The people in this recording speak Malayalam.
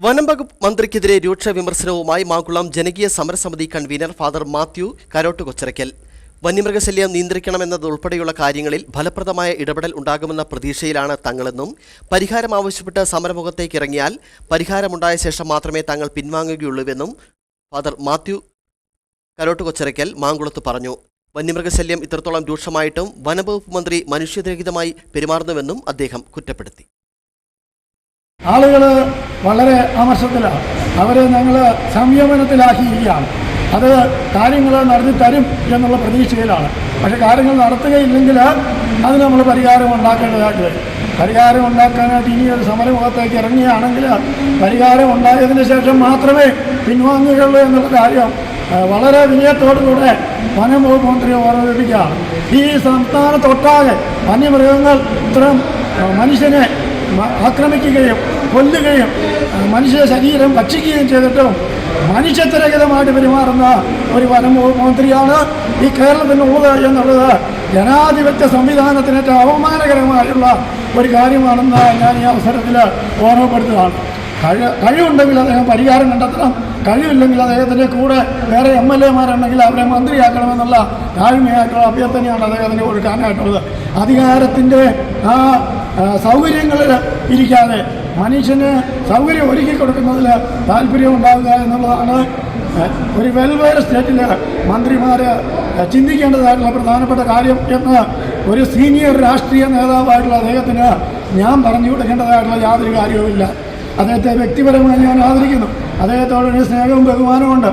വനം വകുപ്പ് മന്ത്രിക്കെതിരെ രൂക്ഷ വിമർശനവുമായി മാങ്കുളം ജനകീയ സമരസമിതി കൺവീനർ ഫാദർ മാത്യു കരോട്ട് കൊച്ചരയ്ക്കൽ വന്യമൃഗശല്യം നിയന്ത്രിക്കണമെന്നതുൾപ്പെടെയുള്ള കാര്യങ്ങളിൽ ഫലപ്രദമായ ഇടപെടൽ ഉണ്ടാകുമെന്ന പ്രതീക്ഷയിലാണ് തങ്ങളെന്നും പരിഹാരം ആവശ്യപ്പെട്ട് സമരമുഖത്തേക്ക് ഇറങ്ങിയാൽ പരിഹാരമുണ്ടായ ശേഷം മാത്രമേ തങ്ങൾ പിൻവാങ്ങുകയുള്ളൂവെന്നും ഫാദർ മാത്യു കരോട്ട് കൊച്ചരയ്ക്കൽ മാങ്കുളത്ത് പറഞ്ഞു. വന്യമൃഗശല്യം ഇത്രത്തോളം രൂക്ഷമായിട്ടും വനംവകുപ്പ് മന്ത്രി മനുഷ്യരഹിതമായി പെരുമാറുന്നുവെന്നും അദ്ദേഹം കുറ്റപ്പെടുത്തി. ആളുകൾ വളരെ അമർഷത്തിലാണ്. അവരെ ഞങ്ങൾ സംയമനത്തിലാക്കിയിരിക്കുകയാണ്. അത് കാര്യങ്ങൾ നടത്തി തരും എന്നുള്ള പ്രതീക്ഷയിലാണ്. പക്ഷെ കാര്യങ്ങൾ നടത്തുകയില്ലെങ്കിൽ അതിന് നമ്മൾ പരിഹാരം ഉണ്ടാക്കേണ്ടതായിട്ട് വരും. പരിഹാരം ഉണ്ടാക്കാനായിട്ട് ഇനി ഒരു സമരമുഖത്തേക്ക് ഇറങ്ങുകയാണെങ്കിൽ പരിഹാരം ഉണ്ടായതിന് ശേഷം മാത്രമേ പിൻവാങ്ങുകയുള്ളൂ എന്നുള്ള കാര്യം വളരെ വിനയത്തോടുകൂടെ വനം വകുപ്പ് മന്ത്രി ഓർമ്മിപ്പിക്കുകയാണ്. ഈ സംസ്ഥാനത്തൊട്ടാകെ വന്യമൃഗങ്ങൾ ഇത്തരം മനുഷ്യനെ ആക്രമിക്കുകയും കൊല്ലുകയും മനുഷ്യ ശരീരം ഭക്ഷിക്കുകയും ചെയ്തിട്ടും മനുഷ്യത്വരഹിതമായിട്ട് പെരുമാറുന്ന ഒരു വനം മന്ത്രിയാണ് ഈ കേരളത്തിനുള്ളത് എന്നുള്ളത് ജനാധിപത്യ സംവിധാനത്തിന് ഏറ്റവും അവമാനകരമായുള്ള ഒരു കാര്യമാണെന്ന് ഞാൻ ഈ അവസരത്തിൽ ഓർമ്മപ്പെടുത്തുകയാണ്. കഴി കഴിവുണ്ടെങ്കിൽ അദ്ദേഹം പരിഹാരം കണ്ടെത്തണം. കഴിവില്ലെങ്കിൽ അദ്ദേഹത്തിന്റെ കൂടെ വേറെ എം എൽ എമാരുണ്ടെങ്കിൽ അവരെ മന്ത്രിയാക്കണമെന്നുള്ള താഴ്മയായിട്ടുള്ള അഭ്യർത്ഥനയാണ് അദ്ദേഹത്തിന് കൊടുക്കാനായിട്ടുള്ളത്. അധികാരത്തിന്റെ ആ, സൗകര്യങ്ങളിൽ ഇരിക്കാതെ മനുഷ്യന് സൗകര്യം ഒരുക്കി കൊടുക്കുന്നതിൽ താല്പര്യം ഉണ്ടാകുക എന്നുള്ളതാണ് ഒരു വെൽവെയർ സ്റ്റേറ്റിൽ മന്ത്രിമാർ ചിന്തിക്കേണ്ടതായിട്ടുള്ള പ്രധാനപ്പെട്ട കാര്യം എന്ന് ഒരു സീനിയർ രാഷ്ട്രീയ നേതാവായിട്ടുള്ള അദ്ദേഹത്തിന് ഞാൻ പറഞ്ഞു കൊടുക്കേണ്ടതായിട്ടുള്ള യാതൊരു കാര്യവുമില്ല. അദ്ദേഹത്തെ വ്യക്തിപരമായി ഞാൻ ആദരിക്കുന്നു. അദ്ദേഹത്തോടൊരു സ്നേഹവും ബഹുമാനവും ബഹുമാനമുണ്ട്